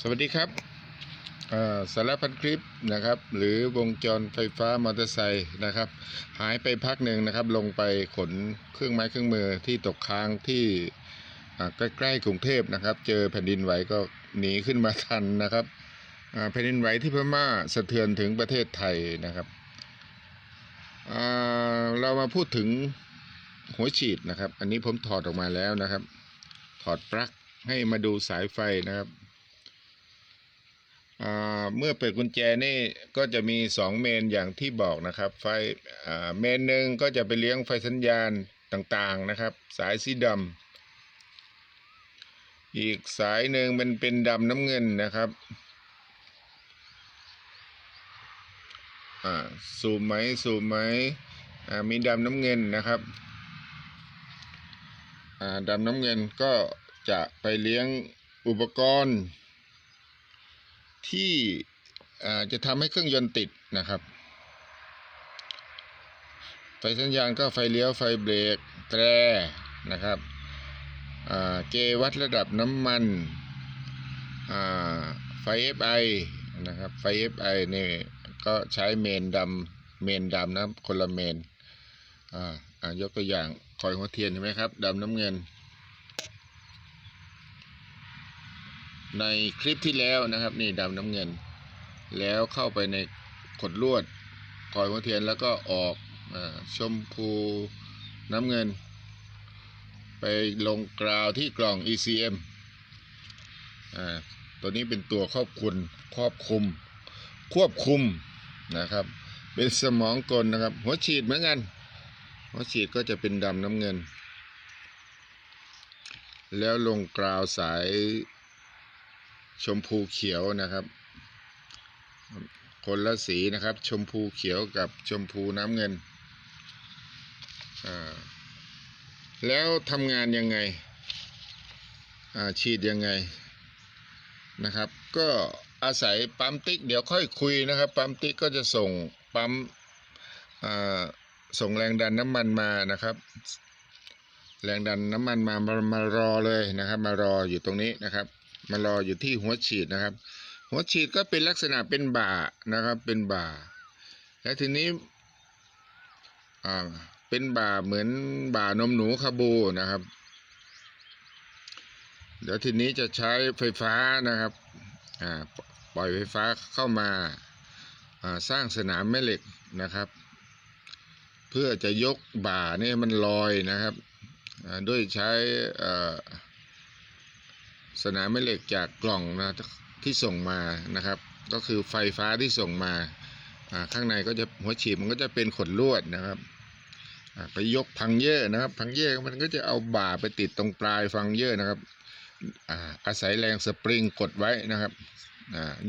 สวัสดีครับสารพันคลิปนะครับ หรือวงจรไฟฟ้ามอเตอร์ไซค์นะครับ หายไปพักหนึ่งนะครับ ลงไปขนเครื่องไม้เครื่องมือที่ตกค้างที่ใกล้ๆกรุงเทพนะครับ เจอแผ่นดินไหวก็หนีขึ้นมาทันนะครับแผ่นดินไหวที่พม่าสะเทือนถึงประเทศไทยนะครับเรามาพูดถึงหัวฉีดนะครับ อันนี้ผมถอดออกมาแล้วนะครับ ถอดปลั๊กให้มาดูสายไฟนะครับ เมื่อเปิดกุญแจนี่ก็จะมี 2 เมนอย่างที่บอกนะครับ ไฟเมนหนึ่งก็จะไปเลี้ยงไฟสัญญาณต่างๆนะครับ สายสีดำอีกสายหนึ่งมันเป็นดำน้ำเงินนะครับสูมไหมสูมไหมมีดำน้ำเงินนะครับดำน้ำเงินก็จะไปเลี้ยงอุปกรณ์ ที่จะทำให้เครื่องยนต์ติดนะครับ ไฟสัญญาณก็ไฟเลี้ยวไฟเบรกแตรนะครับเกวัดระดับน้ำมันไฟ FI นะครับไฟ FI นี่ก็ใช้เมนดำเมนดำนะคนละเมนอายกตัวอย่างคอยหัวเทียนเห็นไหมครับดำน้ำเงิน ในคลิปที่แล้วนะครับ นี่ดำน้ำเงิน แล้วเข้าไปในขดลวดคอยหัวเทียนแล้วก็ออกอชมพูน้ำเงิน ไปลงกราวที่กล่อง ECM อ่าตัวนี้เป็นตัวควบคุมควบคุม ควบคุมนะครับ เป็นสมองกลนะครับ หัวฉีดเหมือนกัน หัวฉีดก็จะเป็นดำน้ำเงิน แล้วลงกราวสาย ชมพูเขียวนะครับ คนละสีนะครับ ชมพูเขียวกับชมพูน้ำเงิน แล้วทำงานยังไง ฉีดยังไงนะครับ ก็อาศัยปั๊มติ๊กเดี๋ยวค่อยคุยนะครับ ปั๊มติ๊กก็จะส่งปั๊มส่งแรงดันน้ำมันมานะครับ แรงดันน้ำมันมามามารอเลยนะครับ มารออยู่ตรงนี้นะครับ มารออยู่ที่หัวฉีดนะครับ หัวฉีดก็เป็นลักษณะเป็นบ่านะครับ เป็นบ่า และทีนี้อ่าเป็นบ่าเหมือนบ่านมหนูคาบูนะครับ เดี๋ยวทีนี้จะใช้ไฟฟ้านะครับอ่าปล่อยไฟฟ้าเข้ามาอ่าสร้างสนามแม่เหล็กนะครับ เพื่อจะยกบ่าเนี่ยมันลอยนะครับด้วยใช้อ่า สนามแม่เหล็กจากกล่องนะที่ส่งมานะครับ ก็คือไฟฟ้าที่ส่งมาข้างในก็จะหัวฉีดมันก็จะเป็นขดลวดนะครับไปยกพังเย่นะครับ พังเย่มันก็จะเอาบ่าไปติดตรงปลายฟังเย่นะครับอาศัยแรงสปริงกดไว้นะครับ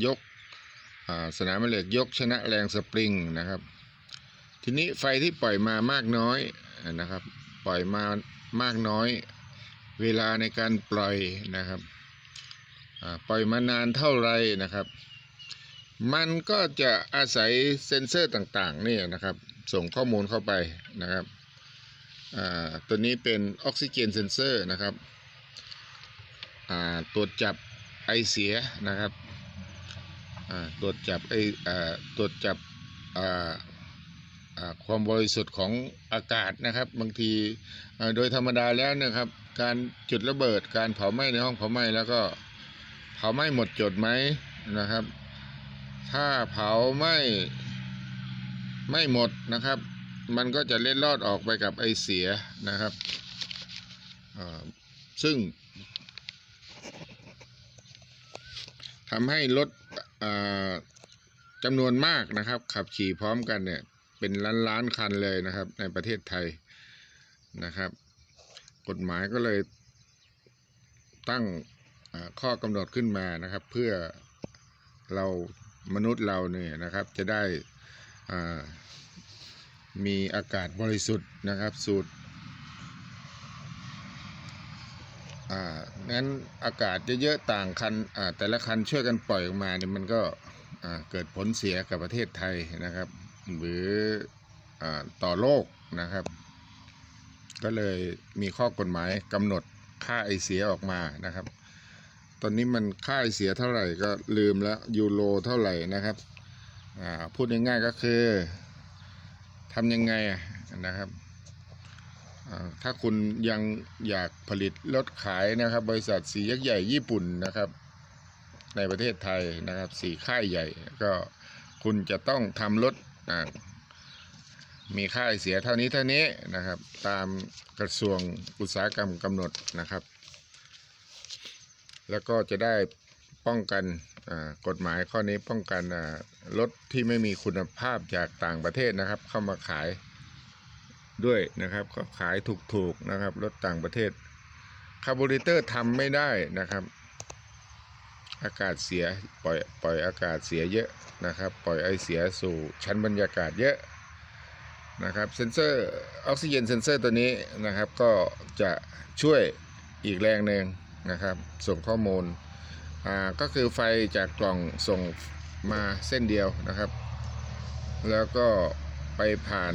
ยกสนามแม่เหล็กยกชนะแรงสปริงนะครับ ทีนี้ไฟที่ปล่อยมามากน้อยนะครับ ปล่อยมามากน้อย เวลาในการปล่อยนะครับ ปล่อยมานานเท่าไรนะครับ มันก็จะอาศัยเซ็นเซอร์ต่างๆนี่นะครับ ส่งข้อมูลเข้าไปนะครับตัวนี้เป็นออกซิเจนเซนเซอร์นะครับตรวจจับไอเสียนะครับตรวจจับไอตรวจจับความบริสุทธิ์ของอากาศนะครับ บางทีโดยธรรมดาแล้วนะครับ การจุดระเบิดการเผาไหม้ในห้องเผาไหม้แล้วก็ เผาไหม้หมดจดไหมนะครับ ถ้าเผาไหม้ไม่หมดนะครับ มันก็จะเล็ดลอดออกไปกับไอเสียนะครับ ซึ่งทำให้รถจำนวนมากนะครับ ขับขี่พร้อมกันเนี่ยเป็นล้านล้านคันเลยนะครับ ในประเทศไทยนะครับ กฎหมายก็เลยตั้ง ข้อกำหนดขึ้นมานะครับ เพื่อเรามนุษย์เราเนี่ยนะครับจะได้มีอากาศบริสุทธิ์นะครับ สูดอ่างั้นอากาศเยอะๆต่างคันแต่ละคันช่วยกันปล่อยออกมาเนี่ยมันก็เกิดผลเสียกับประเทศไทยนะครับ หรืออต่อโลกนะครับ ก็เลยมีข้อกฎหมายกำหนดค่าไอเสียออกมานะครับ ตอนนี้มันค่ายเสียเท่าไหร่ก็ลืมแล้วยูโรเท่าไหร่นะครับพูดง่ายๆก็คือทำยังไงนะครับถ้าคุณยังอยากผลิตรถขายนะครับ บริษัทสียักษ์ใหญ่ญี่ปุ่นนะครับ ในประเทศไทยนะครับสีค่ายใหญ่ก็คุณจะต้องทำรถมีค่ายเสียเท่านี้เท่านี้นะครับ ตามกระทรวงอุตสาหกรรมกำหนดนะครับ แล้วก็จะได้ป้องกันกฎหมายข้อนี้ป้องกันรถที่ไม่มีคุณภาพจากต่างประเทศนะครับ เข้ามาขายด้วยนะครับ ก็ขายถูกๆนะครับรถต่างประเทศคาร์บูเรเตอร์ทำไม่ได้นะครับ อากาศเสียปล่อยปล่อยอากาศเสียเยอะนะครับ ปล่อยไอเสียสู่ชั้นบรรยากาศเยอะนะครับเซนเซอร์ออกซิเจนเซนเซอร์ตัวนี้นะครับ ก็จะช่วยอีกแรงหนึ่ง นะครับ ส่งข้อมูลอ่าก็คือไฟจากกล่องส่งมาเส้นเดียวนะครับ แล้วก็ไปผ่าน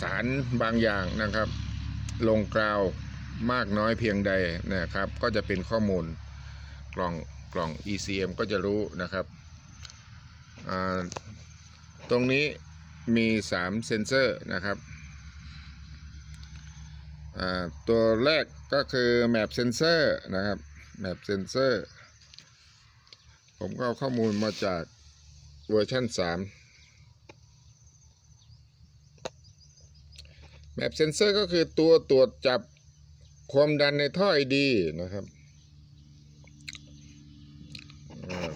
สารบางอย่างนะครับ ลงกราวมากน้อยเพียงใดนะครับ ก็จะเป็นข้อมูลกล่องกล่อง ECM ก็จะรู้นะครับ ตรงนี้มี 3 เซนเซอร์นะครับ ตัวแรกก็คือแมปเซนเซอร์นะครับแมปเซนเซอร์ผมก็เอาข้อมูลมาจากเวอร์ชัน3 Map Sensor ก็คือตัวตรวจจับความดันในท่อไอดีนะครับ อ่า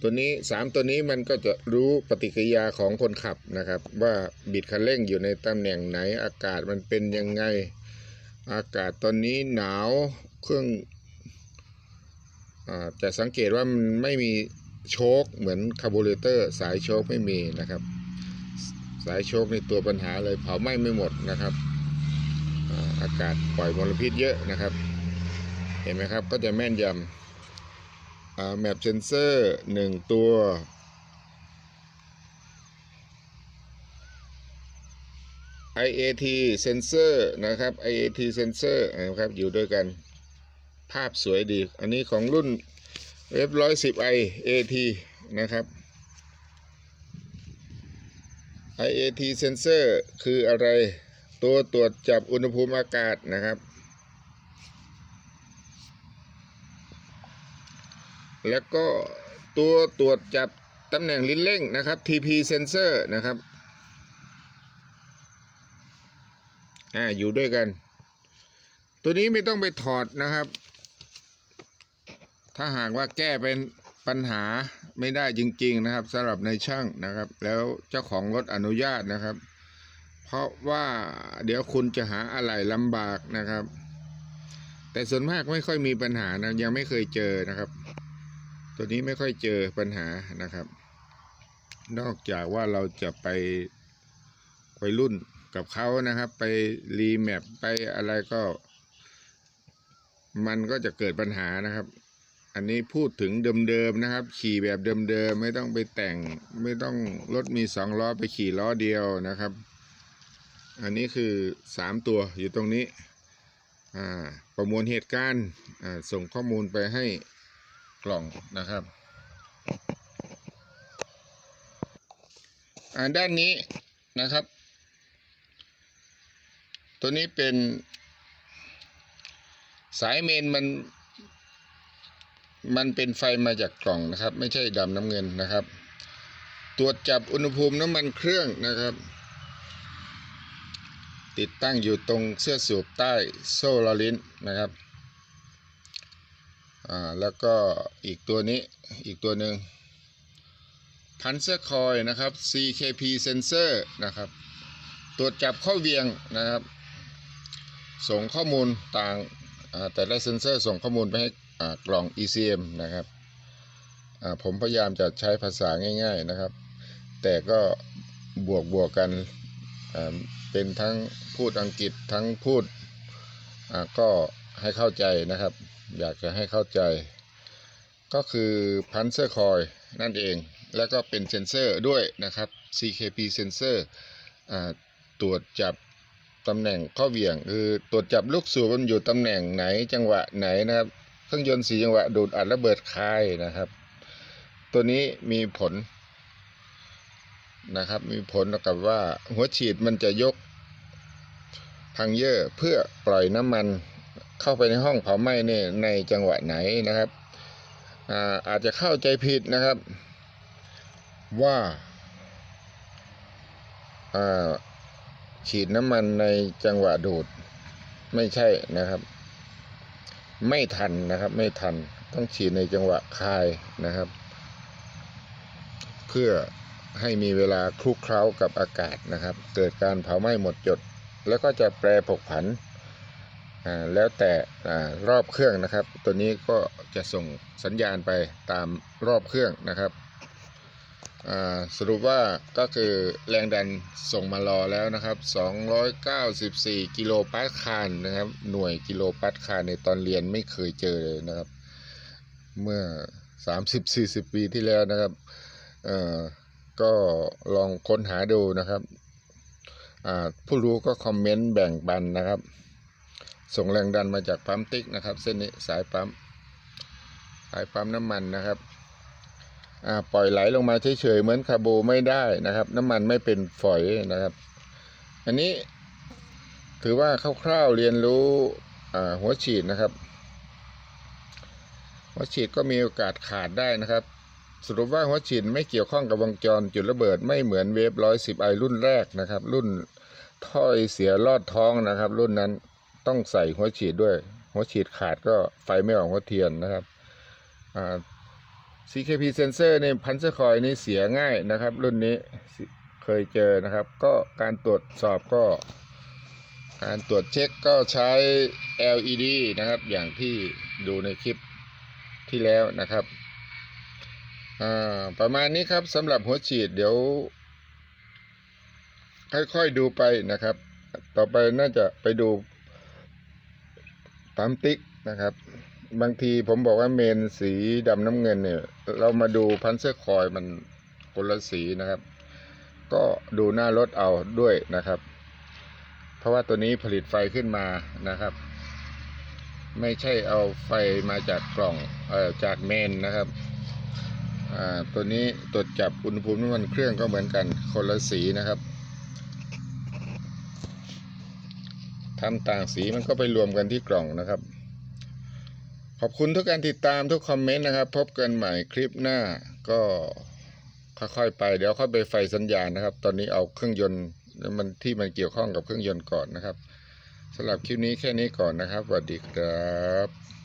ตัวนี้สามตัวนี้มันก็จะรู้ปฏิกิริยาของคนขับนะครับ ว่าบิดคันเร่งอยู่ในตำแหน่งไหนอากาศมันเป็นยังไง อากาศตอนนี้หนาวเครื่องอาจะสังเกตว่ามันไม่มีโชคเหมือนคาร์บูเรเตอร์ สายโชคไม่มีนะครับ สายโชคในตัวปัญหาเลยเผาไหม้ไม่หมดนะครับอาอากาศปล่อยมลพิษเยอะนะครับ เห็นไหมครับก็จะแม่นยำ แมปเซนเซอร์หนึ่งตัว IAT sensor นะครับ IAT sensor นะครับอยู่ด้วยกัน ภาพสวยดี อันนี้ของรุ่นเว็บร้อยสิบ IAT นะครับ IAT sensor คืออะไร ตัวตรวจจับอุณหภูมิอากาศนะครับ แล้วก็ตัวตรวจจับตำแหน่งลิ้นเร่งนะครับ TP sensor นะครับอ่าอยู่ด้วยกัน ตัวนี้ไม่ต้องไปถอดนะครับ ถ้าหากว่าแก้เป็นปัญหาไม่ได้จริง ๆ นะครับสำหรับในช่างนะครับ แล้วเจ้าของรถอนุญาตนะครับ เพราะว่าเดี๋ยวคุณจะหาอะไรลำบากนะครับ แต่ส่วนมากไม่ค่อยมีปัญหานะยังไม่เคยเจอนะครับ ตัวนี้ไม่ค่อยเจอปัญหานะครับ นอกจากว่าเราจะไปไปรุ่นกับเขานะครับ ไปรีแมปไปอะไรก็ มันก็จะเกิดปัญหานะครับ อันนี้พูดถึงเดิมๆนะครับ ขี่แบบเดิมๆไม่ต้องไปแต่ง ไม่ต้องรถมีสองล้อไปขี่ล้อเดียวนะครับ อันนี้คือสามตัวอยู่ตรงนี้ ประมวลเหตุการณ์ส่งข้อมูลไปให้ กล่องนะครับอ่าด้านนี้นะครับ ตัวนี้เป็นสายเมนมัน มันเป็นไฟมาจากกล่องนะครับ ไม่ใช่ดำน้ำเงินนะครับ ตรวจจับอุณหภูมิน้ำมันเครื่องนะครับ ติดตั้งอยู่ตรงเสื้อสูบใต้โซ่ลอลิ้นนะครับ อ่าแล้วก็อีกตัวนี้อีกตัวหนึ่งพันเซอร์คอยนะครับ CKP sensor นะครับ ตรวจจับข้อเวียงนะครับ ส่งข้อมูลต่างอ่าแต่ละเซนเซอร์ส่งข้อมูลไปให้อ่ากล่อง ECM นะครับอ่าผมพยายามจะใช้ภาษาง่าย ๆนะครับ แต่ก็บวกบวกกันอ่าเป็นทั้งพูดอังกฤษทั้งพูดอ่าก็ให้เข้าใจนะครับ อยากจะให้เข้าใจ ก็คือพันเซอร์คอยนั่นเอง แล้วก็เป็นเซนเซอร์ด้วยนะครับ CKP เซนเซอร์ตรวจจับตำแหน่งข้อเวี่ยง คือตรวจจับลูกสูบมันอยู่ตำแหน่งไหนจังหวะไหนนะครับ เครื่องยนต์สีจังหวะดูดอัดระเบิดคายนะครับ ตัวนี้มีผลนะครับ มีผลกับว่าหัวฉีดมันจะยกพังเยอร์เพื่อปล่อยน้ำมัน เข้าไปในห้องเผาไหม้เนี่ยในจังหวะไหนนะครับอาอาจจะเข้าใจผิดนะครับ ว่าาฉีดน้ำมันในจังหวะดูดไม่ใช่นะครับ ไม่ทันนะครับ ไม่ทันต้องฉีดในจังหวะคายนะครับ เพื่อให้มีเวลาคลุกเคล้ากับอากาศนะครับ เกิดการเผาไหม้หมดจด แล้วก็จะแปรผกผัน แล้วแต่อรอบเครื่องนะครับ ตัวนี้ก็จะส่งสัญญาณไปตามรอบเครื่องนะครับสรุปว่าก็คือแรงดันส่งมารอแล้วนะครับ 294 กิโลปาสคาลนะครับ หน่วยกิโลปาสคาลในตอนเรียนไม่เคยเจอเลยนะครับ เมื่อ 30-40 ปีที่แล้วนะครับก็ลองค้นหาดูนะครับ ผู้รู้ก็คอมเมนต์แบ่งปันนะครับ ส่งแรงดันมาจากปั๊มติ๊กนะครับ เส้นนี้สายปั๊มสายปั๊มน้ำมันนะครับปล่อยไหลลงมาเฉยๆเหมือนคาร์บูไม่ได้นะครับ น้ำมันไม่เป็นฝอยนะครับ อันนี้ถือว่าคร่าวๆเรียนรู้หัวฉีดนะครับหัวฉีดก็มีโอกาสขาดได้นะครับ สรุปว่าหัวฉีดไม่เกี่ยวข้องกับวงจรจุดระเบิดไม่เหมือนเวฟร้อยสิบไอรุ่นแรกนะครับ รุ่นถ้อยเสียลอดท้องนะครับ รุ่นนั้น ต้องใส่หัวฉีดด้วย หัวฉีดขาดก็ไฟไม่ออกหัวเทียนนะครับ CKP sensor ในพันเซอร์คอยนี่เสียง่ายนะครับ รุ่นนี้เคยเจอนะครับ ก็การตรวจสอบก็ การตรวจเช็คก็ใช้ LED นะครับ อย่างที่ดูในคลิปที่แล้วนะครับประมาณนี้ครับสำหรับหัวฉีดเดี๋ยว ค่อยๆดูไปนะครับ ต่อไปน่าจะไปดู ปั๊มติ๊กนะครับ บางทีผมบอกว่าเมนสีดำน้ำเงินเนี่ย เรามาดูพันเซอร์คอยมันคนละสีนะครับ ก็ดูหน้ารถเอาด้วยนะครับ เพราะว่าตัวนี้ผลิตไฟขึ้นมานะครับ ไม่ใช่เอาไฟมาจากกล่องเอ่อจากเมนนะครับอ่าตัวนี้ตรวจจับอุณหภูมิน้ำมันเครื่องก็เหมือนกันคนละสีนะครับ ทำต่างสีมันก็ไปรวมกันที่กล่องนะครับ ขอบคุณทุกการติดตามทุกคอมเมนต์นะครับ พบกันใหม่คลิปหน้าก็ค่อยๆไป เดี๋ยวค่อยไปไฟสัญญาณนะครับ ตอนนี้เอาเครื่องยนต์มันที่มันเกี่ยวข้องกับเครื่องยนต์ก่อนนะครับสำหรับคลิปนี้แค่นี้ก่อนนะครับสวัสดีครับ